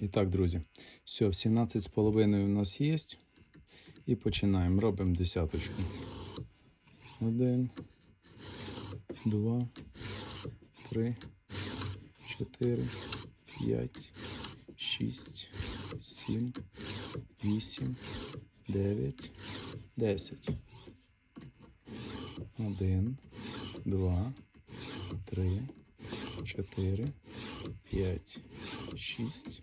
І так, друзі, все, 17,5 у нас є. І починаємо. Робимо десяточку. Один, два, три, чотири, п'ять, шість, сім, вісім, дев'ять, десять. Один, два, три, чотири, п'ять, шість,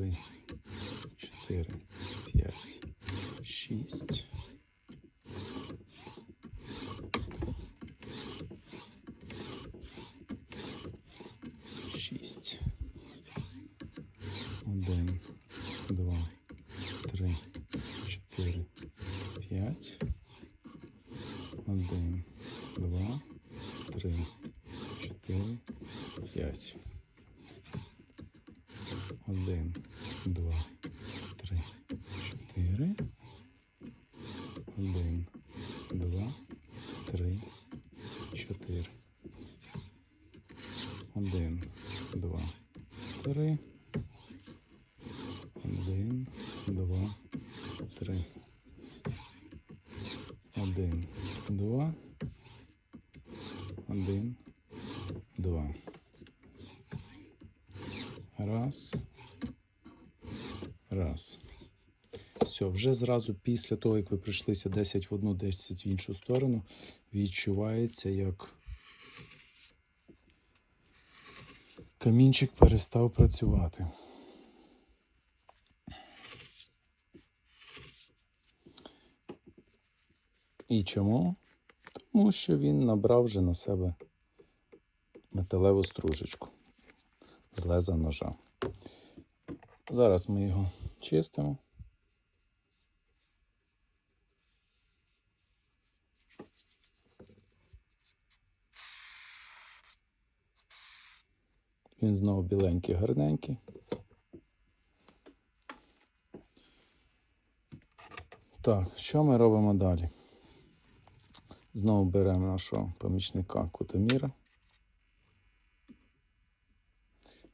Три, чотири, п'ять, шість. Шість. Один, два, три, чотири, п'ять. Один, два, три, чотири, п'ять. Один, Один, два, три. Один, два, три. Один, два. Один, два. Раз. Раз. Все, вже зразу після того, як ви прийшлися 10 в одну, 10 в іншу сторону, відчувається, як камінчик перестав працювати. І чому? Тому що він набрав вже на себе металеву стружечку з леза ножа. Зараз ми його чистимо. Він знову біленький, гарненький. Так, що ми робимо далі? Знову беремо нашого помічника кутоміра.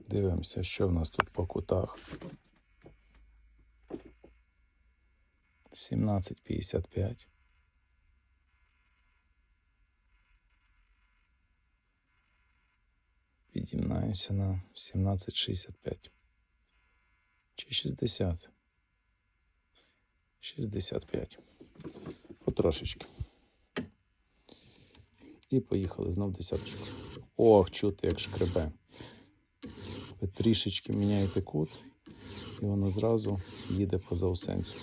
Дивимося, що в нас тут по кутах. 17,55. Підімнаємося на 17,65. Чи 60? 65. Потрошечки. І поїхали знов десяточку. Ох, чути, як шкребе. Ви трішечки міняєте кут, і воно зразу їде по заусенцю.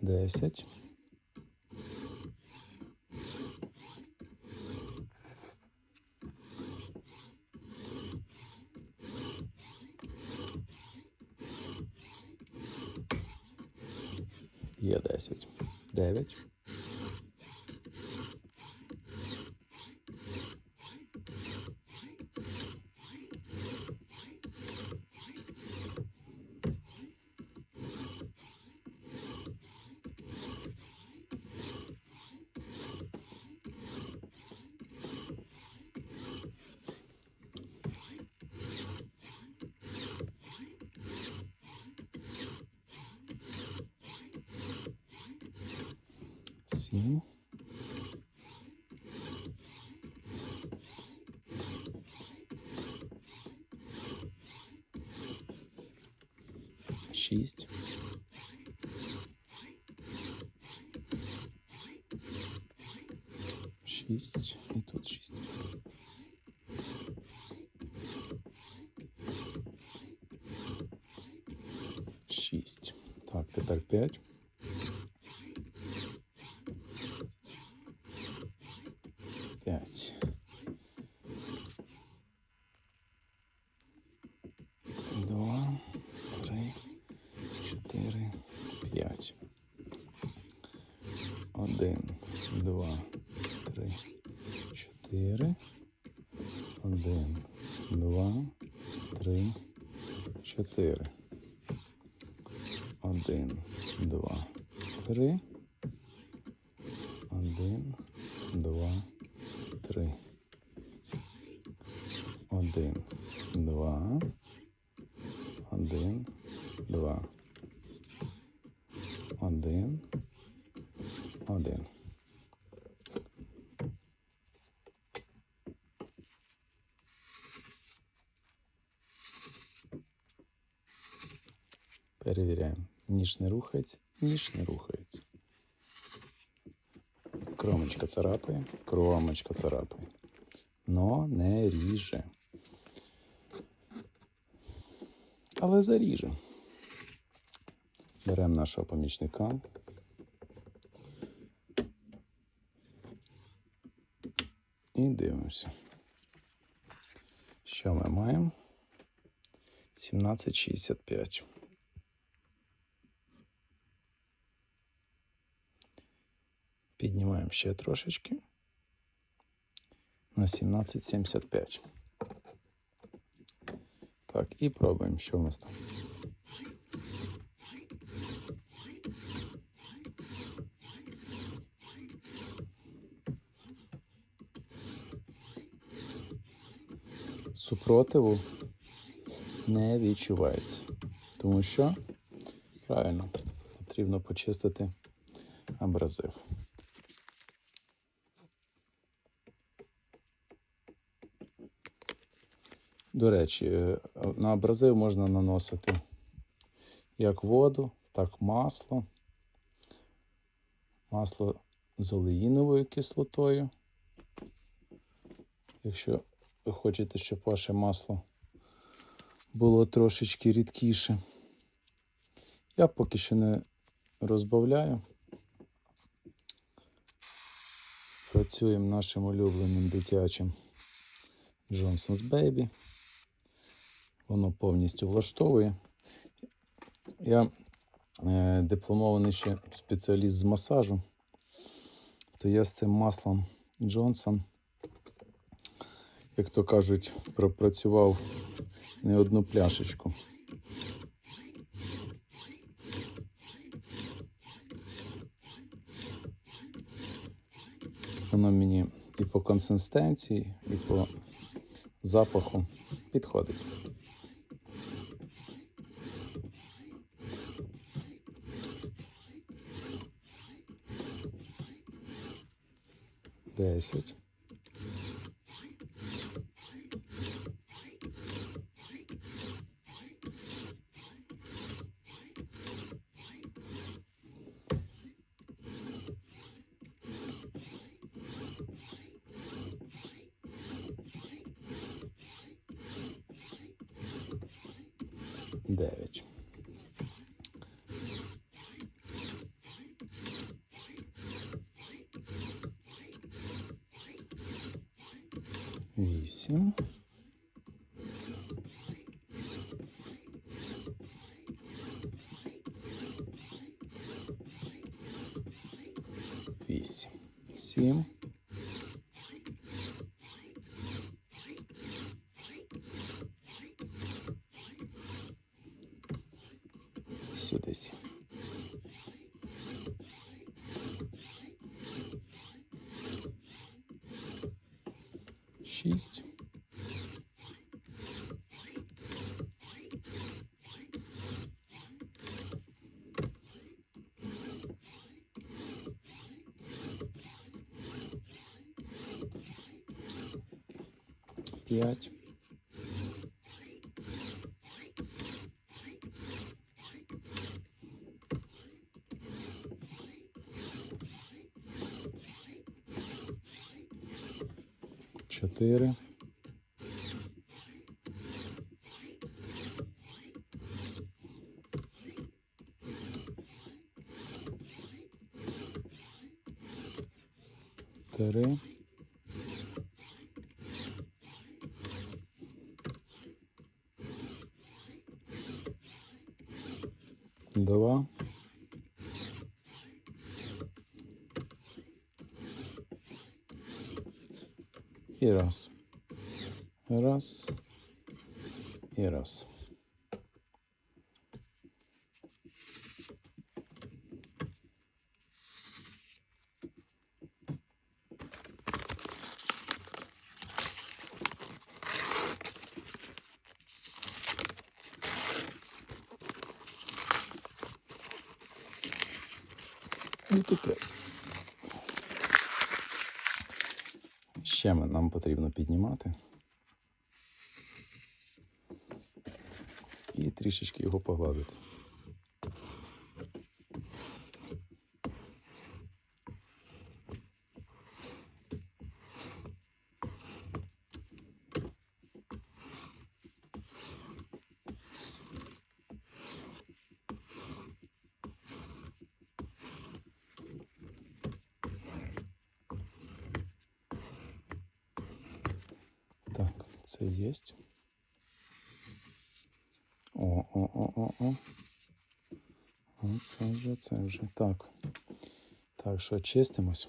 Десять. 6. Шість і тут шість. Шість. Так, тепер п'ять. 4. 1, 2, 3. 1, 2, 3. 1, 2. 1, 2. 1, 1. Перевіряємо. Ніж не рухається, ніж не рухається. Кромочка царапає, кромочка царапає. Но не ріже. Але заріже. Беремо нашого помічника. І дивимося. Що ми маємо? 1765. Піднімаємо ще трошечки. На 1775. Так, і пробуємо, що у нас там. Супротиву не відчувається. Тому що правильно потрібно почистити абразив. До речі, е, на абразив можна наносити як воду, так масло. Масло з олеїновою кислотою. Якщо ви хочете, щоб ваше масло було трошечки рідкіше. Я поки що не розбавляю. Працюємо нашим улюбленим дитячим Johnson's Baby. Воно повністю влаштовує. Я е, дипломований ще спеціаліст з масажу, то я з цим маслом Джонсон, як то кажуть, пропрацював не одну пляшечку. Воно мені і по консистенції, і по запаху підходить. 10. Сім. 5. Чотири. Три. Раз. І раз. Ще нам потрібно піднімати. І трішечки його погладити. Вже. Так. Так, що чистимось?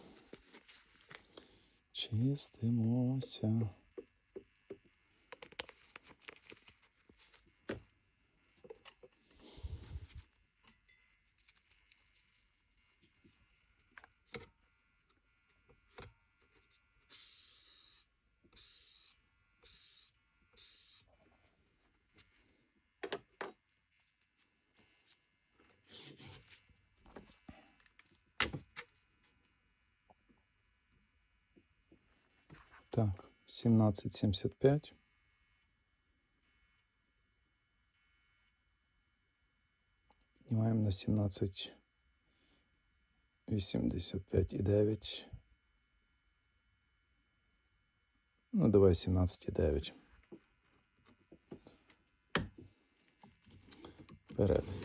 Чистимося. Так, 1775. Піднімаємо на 17. 85 і 9. Ну, давай 17 і 9. Вперед.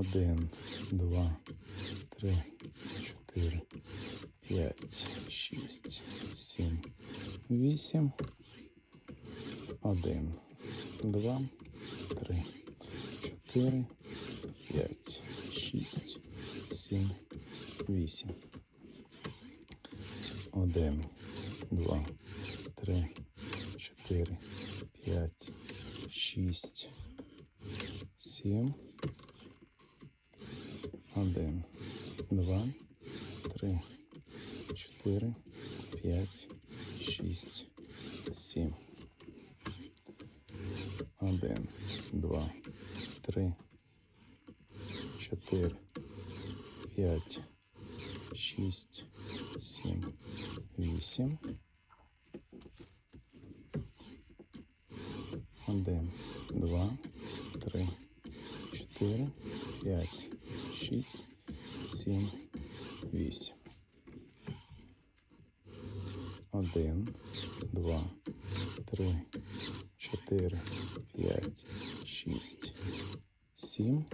Один, два, три, чотири, п'ять, шість, сім, вісім. Один, два, три, чотири, п'ять, шість, сім, вісім. Один, два, три, чотири, п'ять, шість, сім. 4, 5, 6, 7. 1, 2, 3, 4, 5, 6, 7, 8. Один, два, три, чотири, п'ять, шість, сім.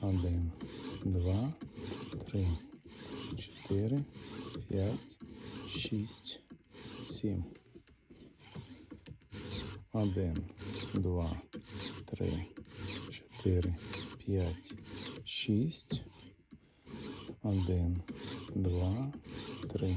Один, два, три, чотири, п'ять, шість, сім. Один, два, три, чотири, п'ять, шість. Один, два, три,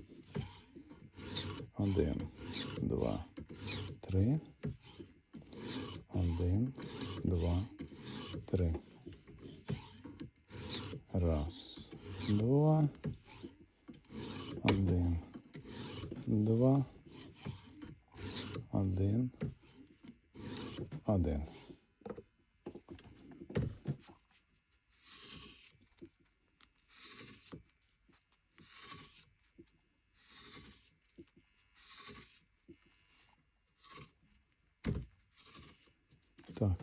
Один, два, три. Один, два, три. Раз, два. Один, два. Один. Один. Так.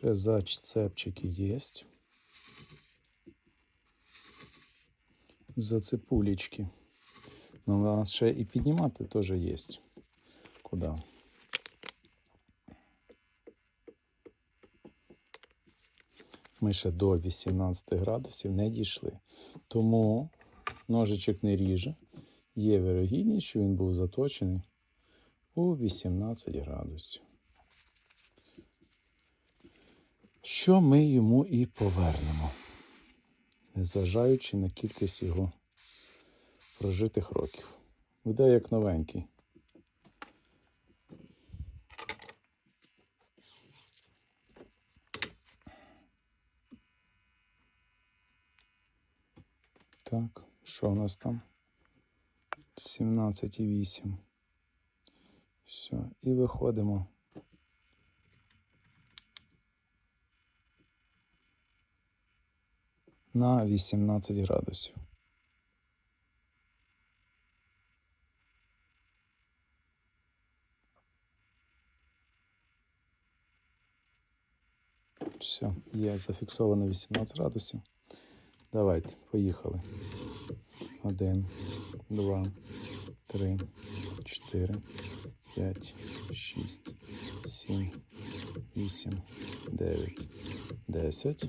Ще зацепчики є. Зацепулечки. Ну, нас ще і піднімати теж є. Куди? Ми ще до 18 градусів не дійшли. Тому ножичок не ріже. Є вирогідність, що він був заточений у 18 градусів. Що ми йому і повернемо, незважаючи на кількість його прожитих років. Буде як новенький. Так, що у нас там? 17,8. Все, і виходимо. На 18 градусів. Все, є зафіксовано 18 градусів. Давайте, поїхали. Один, два, три, чотири, п'ять, шість, сім, вісім, дев'ять, десять.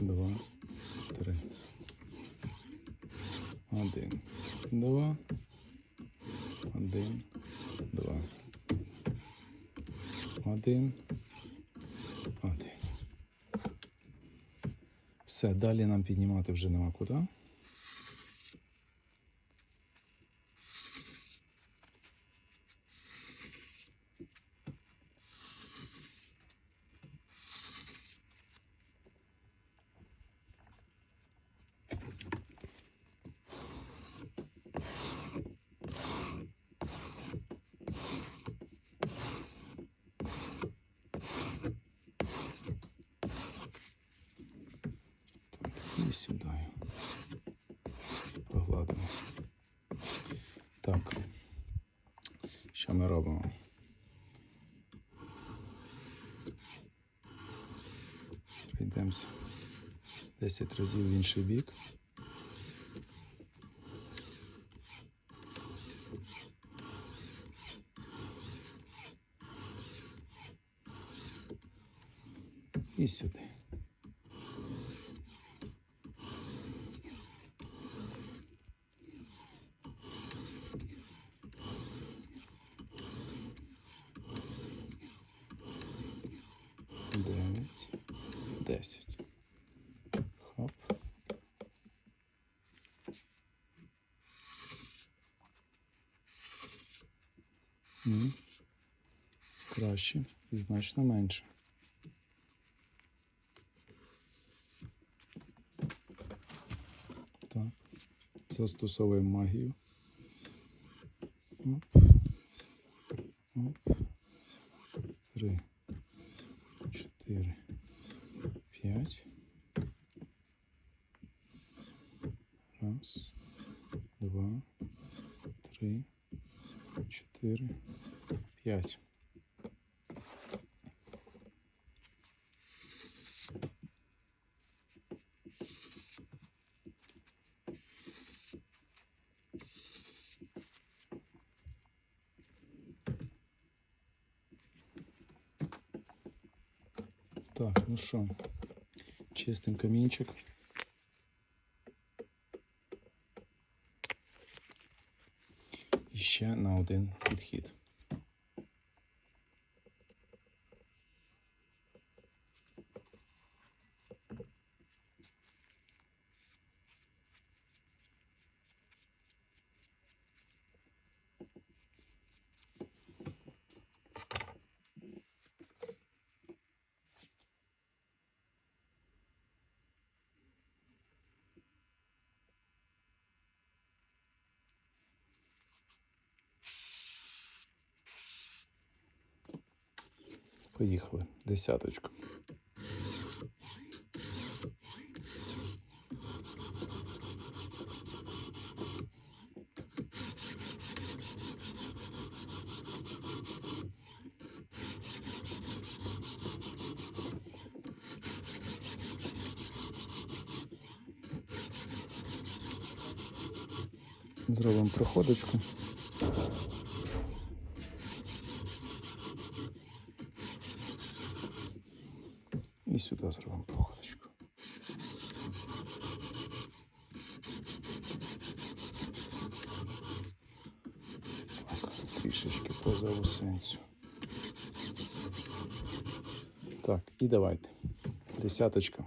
два, три. Один, два. Один, два. Один. Один. Все, далі нам піднімати вже нема куди. Так, і сюди. Погладимо. Так. Що ми робимо? Пройдемося 10 разів в інший бік. І сюди. Дев'ять, десять. Хоп. Ні. Краще і значно менше. Так. Застосовуємо магію. Оп. Оп. Три. Чотири. П'ять. Раз. Два. Три. Чотири. П'ять. Так, ну що, чистим камінчик. І ще на один підхід. Поїхали. Десяточку. Зробимо проходочку. Сюди зробимо проходочку. Трішечки поза усенцю. Так, і давайте. Десяточка.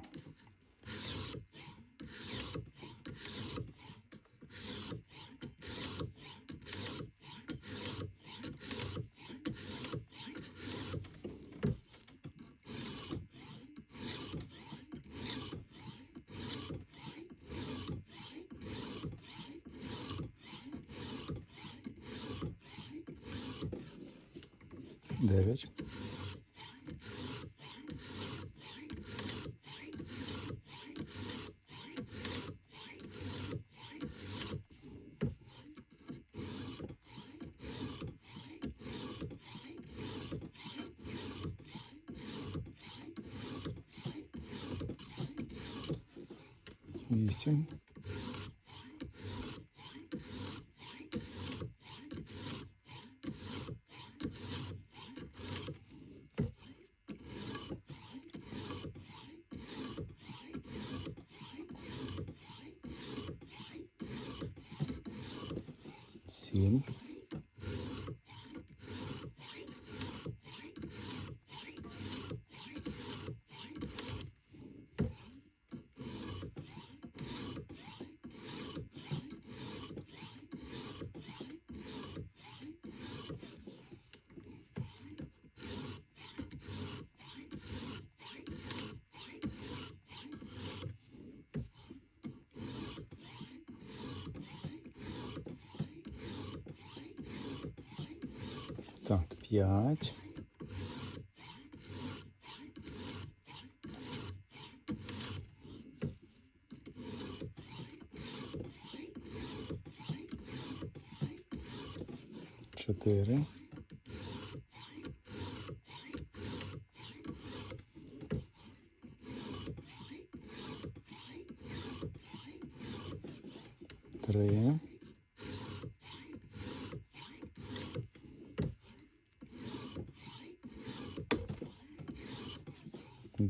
8. П'ять Чотири.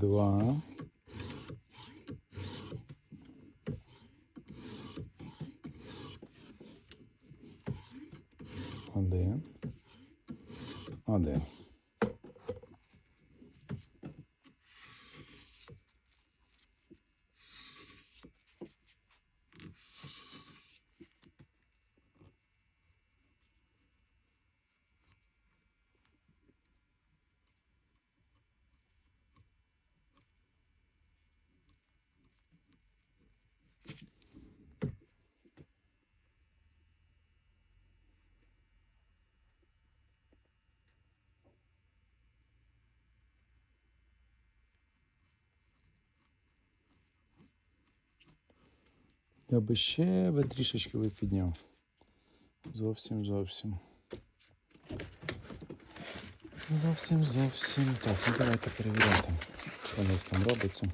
Два. Один. Один. Я би ще би трішечки би підняв. Зовсім, зовсім. Зовсім, зовсім. Так, ну давайте перевіряти, що у нас там робиться.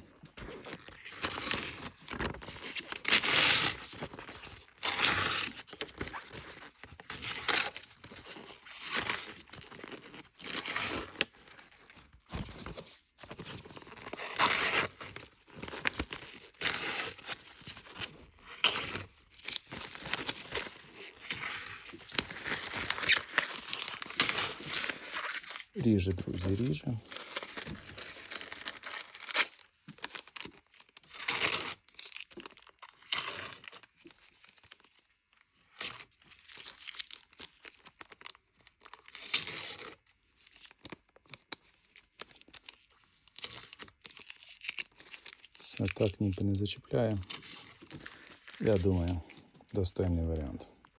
друзі, ріже. Все так ніби не зачіпляє. Я думаю, достойний варіант.